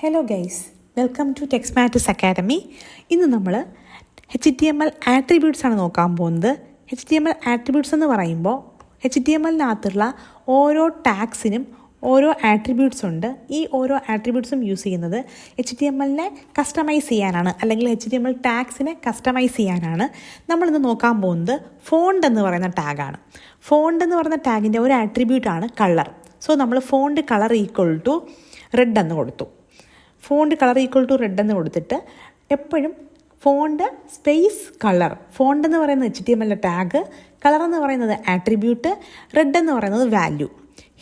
Hello guys welcome to techs matters academy ഇന്ന് നമ്മൾ H T M L attributes ആണ് നോക്കാൻ പോകുന്നത്. H T M L attributes എന്ന് പറയുമ്പോൾ എച്ച് ടി എം എല്ലിനകത്തുള്ള ഓരോ ടാക്സിനും ഓരോ ആട്രിബ്യൂട്ട്സ് ഉണ്ട്. ഈ ഓരോ ആട്രിബ്യൂട്ട്സും യൂസ് ചെയ്യുന്നത് എച്ച് ടി എം എല്ലിനെ കസ്റ്റമൈസ് ചെയ്യാനാണ്. അല്ലെങ്കിൽ എച്ച് ടി എം എൽ ടാക്സിനെ കസ്റ്റമൈസ് ചെയ്യാനാണ്. നമ്മളിന്ന് നോക്കാൻ പോകുന്നത് ഫോണ്ട് എന്ന് പറയുന്ന ടാഗാണ് ഫോണ്ട് എന്ന് പറയുന്ന ടാഗിന്റെ ഒരു ആട്രിബ്യൂട്ടാണ് കളർ സോ നമ്മൾ font colour equal to red എന്ന് കൊടുത്തു. Font colour equal to red എന്ന് കൊടുത്തിട്ട് എപ്പോഴും ഫോണ്ട് സ്പേസ് കളർ ഫോണ്ട് എന്ന് പറയുന്നത് H T M L tag colour എന്ന് പറയുന്നത് ആട്രിബ്യൂട്ട് റെഡ് എന്ന് പറയുന്നത് വാല്യൂ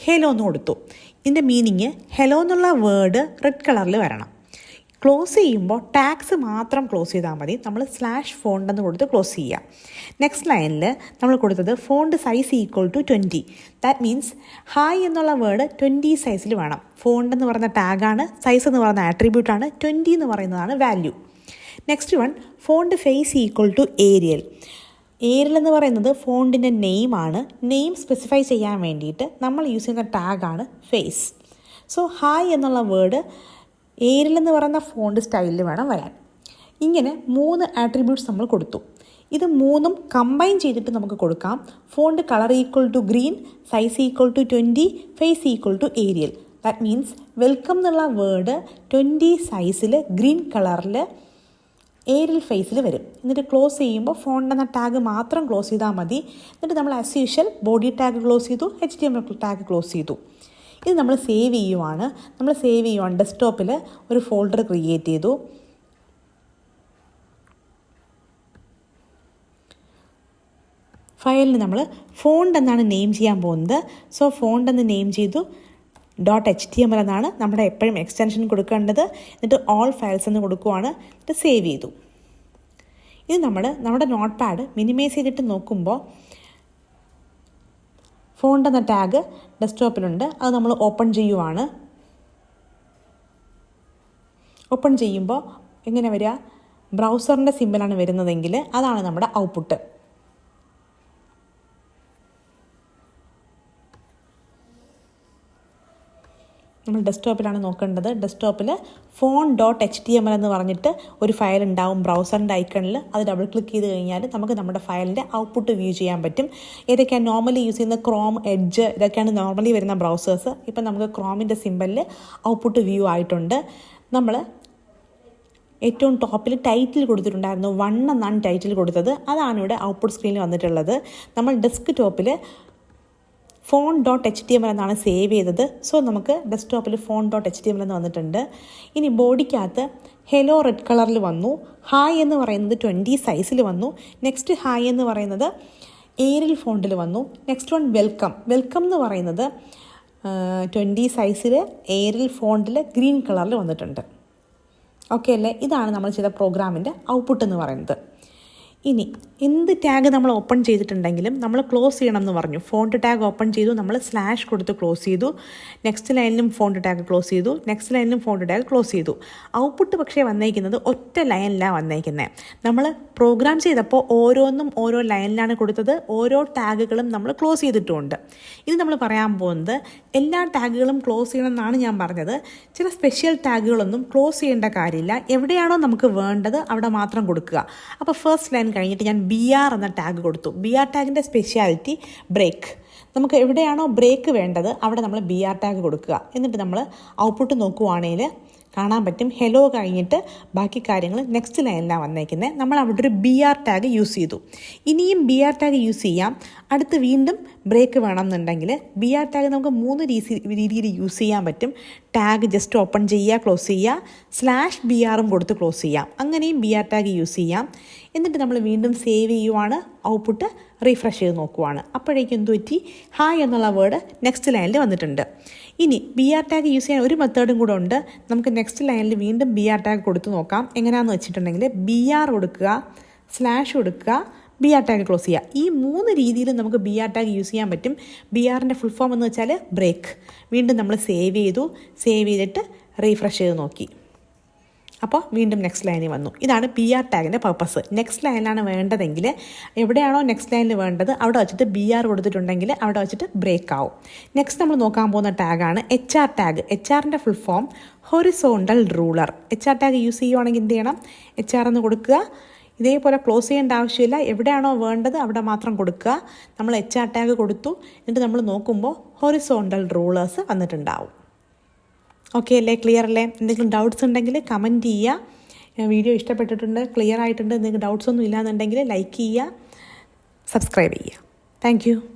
ഹെലോ എന്ന് കൊടുത്തു. ഇതിന്റെ മീനിങ് ഹെലോ എന്നുള്ള വേർഡ് റെഡ് കളറിൽ വരണം. ക്ലോസ് ചെയ്യുമ്പോൾ ടാക്സ് മാത്രം ക്ലോസ് ചെയ്താൽ മതി. നമ്മൾ സ്ലാഷ് ഫോണ്ട് എന്ന് കൊടുത്ത് ക്ലോസ് ചെയ്യുക. നെക്സ്റ്റ് ലൈനിൽ നമ്മൾ കൊടുത്തത് font size equal to twenty that means hi എന്നുള്ള വേർഡ് ട്വന്റി സൈസിൽ വേണം. ഫോണ്ട് എന്ന് പറയുന്ന ടാഗാണ് സൈസ് എന്ന് പറയുന്ന ആട്രിബ്യൂട്ടാണ് ട്വന്റി എന്ന് പറയുന്നതാണ് value next one font face equal to Arial Arial എന്ന് പറയുന്നത് ഫോണ്ടിന്റെ നെയിമാണ് നെയിം സ്പെസിഫൈ ചെയ്യാൻ വേണ്ടിയിട്ട് നമ്മൾ യൂസ് ചെയ്യുന്ന ടാഗാണ് ഫേസ് സോ ഹായ് എന്നുള്ള വേർഡ് ഏരിയൽ എന്ന് പറയുന്ന ഫോണ്ട് സ്റ്റൈലിൽ വേണം വരാൻ. ഇങ്ങനെ മൂന്ന് ആട്രിബ്യൂട്ട്സ് നമ്മൾ കൊടുത്തു. ഇത് മൂന്നും കമ്പൈൻ ചെയ്തിട്ട് നമുക്ക് കൊടുക്കാം. Font colour equal to green size equal to twenty face equal to Arial that means welcome എന്നുള്ള വേർഡ് ട്വന്റി സൈസിൽ ഗ്രീൻ കളറിൽ ഏരിയൽ ഫേസിൽ വരും. എന്നിട്ട് ക്ലോസ് ചെയ്യുമ്പോൾ ഫോണ്ട് എന്ന ടാഗ് മാത്രം ക്ലോസ് ചെയ്താൽ മതി. എന്നിട്ട് നമ്മൾ as usual body tag close ചെയ്തു H T M tag close ചെയ്തു. ഇത് നമ്മൾ സേവ് ചെയ്യുവാണ്. നമ്മൾ സേവ് ചെയ്യുവാണ്. ഡെസ്ക്ടോപ്പിൽ ഒരു ഫോൾഡർ ക്രിയേറ്റ് ചെയ്തു. ഫയലിന് നമ്മൾ ഫോണ്ട് എന്നാണ് നെയിം ചെയ്യാൻ പോകുന്നത്. സോ ഫോണ്ട് എന്ന് നെയിം ചെയ്തു. Dot H T M L എന്നാണ് നമ്മുടെ എപ്പോഴും എക്സ്റ്റൻഷൻ കൊടുക്കേണ്ടത്. എന്നിട്ട് ഓൾ ഫയൽസ് എന്ന് കൊടുക്കുവാണ്. എന്നിട്ട് സേവ് ചെയ്തു. ഇത് നമ്മൾ നമ്മുടെ നോട്ട് പാഡ് മിനിമൈസ് ചെയ്തിട്ട് നോക്കുമ്പോൾ ഫോണ്ട് എന്ന ടാഗ് ഡെസ്ക്ടോപ്പിലുണ്ട് അത് നമ്മൾ ഓപ്പൺ ചെയ്യുവാണ്. ഓപ്പൺ ചെയ്യുമ്പോൾ എങ്ങനെ വരിക? ബ്രൗസറിന്റെ സിമ്പിളാണ് വരുന്നതെങ്കിൽ അതാണ് നമ്മുടെ ഔട്ട്പുട്ട് നമ്മൾ ഡെസ്ക്ടോപ്പിലാണ് നോക്കേണ്ടത്. ഡെസ്ക്ടോപ്പിൽ font dot H T M L എന്ന് പറഞ്ഞിട്ട് ഒരു ഫയൽ ഉണ്ടാവും ബ്രൗസറിന്റെ ഐക്കണിൽ അത് ഡബിൾ ക്ലിക്ക് ചെയ്ത് കഴിഞ്ഞാൽ നമുക്ക് നമ്മുടെ ഫയലിന്റെ ഔട്ട്പുട്ട് വ്യൂ ചെയ്യാൻ പറ്റും. ഏതൊക്കെയാണ് നോർമലി യൂസ് ചെയ്യുന്ന ക്രോം എഡ്ജ് ഇതൊക്കെയാണ് നോർമലി വരുന്ന ബ്രൗസേഴ്സ് ഇപ്പം നമുക്ക് ക്രോമിന്റെ സിമ്പലിൽ ഔട്ട്പുട്ട് വ്യൂ ആയിട്ടുണ്ട്. നമ്മൾ ഏറ്റവും ടോപ്പിൽ ടൈറ്റിൽ കൊടുത്തിട്ടുണ്ടായിരുന്നു. വൺ എന്നാണ് ടൈറ്റിൽ കൊടുത്തത്. അതാണ് ഇവിടെ ഔട്ട്പുട്ട് സ്ക്രീനിൽ വന്നിട്ടുള്ളത്. നമ്മൾ ഡെസ്ക് ടോപ്പിൽ font dot H T M L എന്നാണ് സേവ് ചെയ്തത്. സോ നമുക്ക് ഡെസ്ക്ടോപ്പിൽ font dot H T M L എന്ന് വന്നിട്ടുണ്ട്. ഇനി ബോഡിക്കകത്ത് ഹെലോ റെഡ് കളറിൽ വന്നു. ഹായ് എന്ന് പറയുന്നത് ട്വന്റി സൈസിൽ വന്നു. നെക്സ്റ്റ് ഹായ് എന്ന് പറയുന്നത് ഏരിൽ ഫോണ്ടിൽ വന്നു. നെക്സ്റ്റ് വൺ വെൽക്കം വെൽക്കം എന്ന് പറയുന്നത് ട്വന്റി സൈസിൽ ഏരിൽ ഫോണ്ടിൽ ഗ്രീൻ കളറിൽ വന്നിട്ടുണ്ട്. ഓക്കെ അല്ലേ? ഇതാണ് നമ്മൾ ചെയ്ത പ്രോഗ്രാമിന്റെ ഔട്ട്പുട്ട് എന്ന് പറയുന്നത്. ഇനി എന്ത് ടാഗ് നമ്മൾ ഓപ്പൺ ചെയ്തിട്ടുണ്ടെങ്കിലും നമ്മൾ ക്ലോസ് ചെയ്യണം എന്ന് പറഞ്ഞു. ഫോണ്ട് ടാഗ് ഓപ്പൺ ചെയ്തു നമ്മൾ സ്ലാഷ് കൊടുത്ത് ക്ലോസ് ചെയ്തു. നെക്സ്റ്റ് ലൈനിലും ഫോണ്ട് ടാഗ് ക്ലോസ് ചെയ്തു. നെക്സ്റ്റ് ലൈനിലും ഫോണ്ട് ടാഗ് ക്ലോസ് ചെയ്തു. ഔട്ട്പുട്ട് പക്ഷേ വന്നേക്കുന്നത് ഒറ്റ ലൈനിലാണ് വന്നേക്കുന്നത് നമ്മൾ പ്രോഗ്രാം ചെയ്തപ്പോൾ ഓരോന്നും ഓരോ ലൈനിലാണ് കൊടുത്തത്. ഓരോ ടാഗുകളും നമ്മൾ ക്ലോസ് ചെയ്തിട്ടുമുണ്ട് ഇത് നമ്മൾ പറയാൻ പോകുന്നത് എല്ലാ ടാഗുകളും ക്ലോസ് ചെയ്യണം എന്നാണ് ഞാൻ പറഞ്ഞത്. ചില സ്പെഷ്യൽ ടാഗുകളൊന്നും ക്ലോസ് ചെയ്യേണ്ട കാര്യമില്ല. എവിടെയാണോ നമുക്ക് വേണ്ടത് അവിടെ മാത്രം കൊടുക്കുക. അപ്പോൾ ഫസ്റ്റ് ലൈൻ കഴിഞ്ഞിട്ട് ഞാൻ ബി ആർ എന്ന ടാഗ് കൊടുത്തു. ബി ആർ ടാഗിന്റെ സ്പെഷ്യാലിറ്റി ബ്രേക്ക് നമുക്ക് എവിടെയാണോ ബ്രേക്ക് വേണ്ടത് അവിടെ നമ്മൾ ബി ആർ ടാഗ് കൊടുക്കുക. എന്നിട്ട് നമ്മൾ ഔട്ട്പുട്ട് നോക്കുവാണെങ്കിൽ കാണാൻ പറ്റും. ഹെലോ കഴിഞ്ഞിട്ട് ബാക്കി കാര്യങ്ങൾ നെക്സ്റ്റ് ലൈനിലാണ് വന്നേക്കുന്നത് നമ്മൾ അവിടെ ഒരു ബി ആർ ടാഗ് യൂസ് ചെയ്തു. ഇനിയും ബി ആർ ടാഗ് യൂസ് ചെയ്യാം. അടുത്ത് വീണ്ടും ബ്രേക്ക് വേണമെന്നുണ്ടെങ്കിൽ ബി ആർ ടാഗ് നമുക്ക് മൂന്ന് രീതിയിൽ യൂസ് ചെയ്യാൻ പറ്റും. ടാഗ് ജസ്റ്റ് ഓപ്പൺ ചെയ്യുക ക്ലോസ് ചെയ്യുക. സ്ലാഷ് ബി ആറും കൊടുത്ത് ക്ലോസ് ചെയ്യാം. അങ്ങനെയും ബി ആർ ടാഗ് യൂസ് ചെയ്യാം. എന്നിട്ട് നമ്മൾ വീണ്ടും സേവ് ചെയ്യുവാണ്. ഔട്ട്പുട്ട് റീഫ്രഷ് ചെയ്ത് നോക്കുവാണ്. അപ്പോഴേക്കും എന്തു പറ്റി ഹായ് എന്നുള്ള വേർഡ് നെക്സ്റ്റ് ലൈനിൽ വന്നിട്ടുണ്ട്. ഇനി ബി ആർ ടാഗ് യൂസ് ചെയ്യാൻ ഒരു മെത്തേഡും കൂടെ ഉണ്ട്. നമുക്ക് നെക്സ്റ്റ് ലൈനിൽ വീണ്ടും ബി ആർ ടാഗ് കൊടുത്ത് നോക്കാം. എങ്ങനെയാണെന്ന് വെച്ചിട്ടുണ്ടെങ്കിൽ ബി ആർ കൊടുക്കുക സ്ലാഷ് കൊടുക്കുക ബി ആർ ടാഗ് ക്ലോസ് ചെയ്യുക. ഈ മൂന്ന് രീതിയിൽ നമുക്ക് ബി ആർ ടാഗ് യൂസ് ചെയ്യാൻ പറ്റും. ബി ആറിന്റെ ഫുൾ ഫോം എന്ന് വെച്ചാൽ ബ്രേക്ക് വീണ്ടും നമ്മൾ സേവ് ചെയ്തു. സേവ് ചെയ്തിട്ട് റീഫ്രഷ് ചെയ്ത് നോക്കി. അപ്പോൾ വീണ്ടും നെക്സ്റ്റ് ലൈനിൽ വന്നു. ഇതാണ് പി ആർ ടാഗിന്റെ പർപ്പസ് നെക്സ്റ്റ് ലൈനിലാണ് വേണ്ടതെങ്കിൽ എവിടെയാണോ നെക്സ്റ്റ് ലൈനിൽ വേണ്ടത് അവിടെ വെച്ചിട്ട് ബി ആർ കൊടുത്തിട്ടുണ്ടെങ്കിൽ അവിടെ വെച്ചിട്ട് ബ്രേക്ക് ആവും. നെക്സ്റ്റ് നമ്മൾ നോക്കാൻ പോകുന്ന ടാഗാണ് എച്ച് ആർ ടാഗ് എച്ച് ആറിന്റെ full form horizontal ruler H R tag use ചെയ്യുവാണെങ്കിൽ എന്ത് ചെയ്യണം? എച്ച് ആർ എന്ന് കൊടുക്കുക. ഇതേപോലെ ക്ലോസ് ചെയ്യേണ്ട ആവശ്യമില്ല. എവിടെയാണോ വേണ്ടത് അവിടെ മാത്രം കൊടുക്കുക. നമ്മൾ എച്ച് ആർ ടാഗ് കൊടുത്തു. എന്നിട്ട് നമ്മൾ നോക്കുമ്പോൾ ഹൊറിസോണ്ടൽ റൂളേഴ്സ് വന്നിട്ടുണ്ടാവും. ഓക്കെ അല്ലേ? ക്ലിയർ അല്ലേ? എന്തെങ്കിലും ഡൗട്ട്സ് ഉണ്ടെങ്കിൽ കമന്റ് ചെയ്യുക. വീഡിയോ ഇഷ്ടപ്പെട്ടിട്ടുണ്ട് ക്ലിയർ ആയിട്ടുണ്ട് എന്തെങ്കിലും ഡൗട്ട്സ് ഒന്നും ഇല്ലാന്നുണ്ടെങ്കിൽ ലൈക്ക് ചെയ്യുക സബ്സ്ക്രൈബ് ചെയ്യുക. താങ്ക്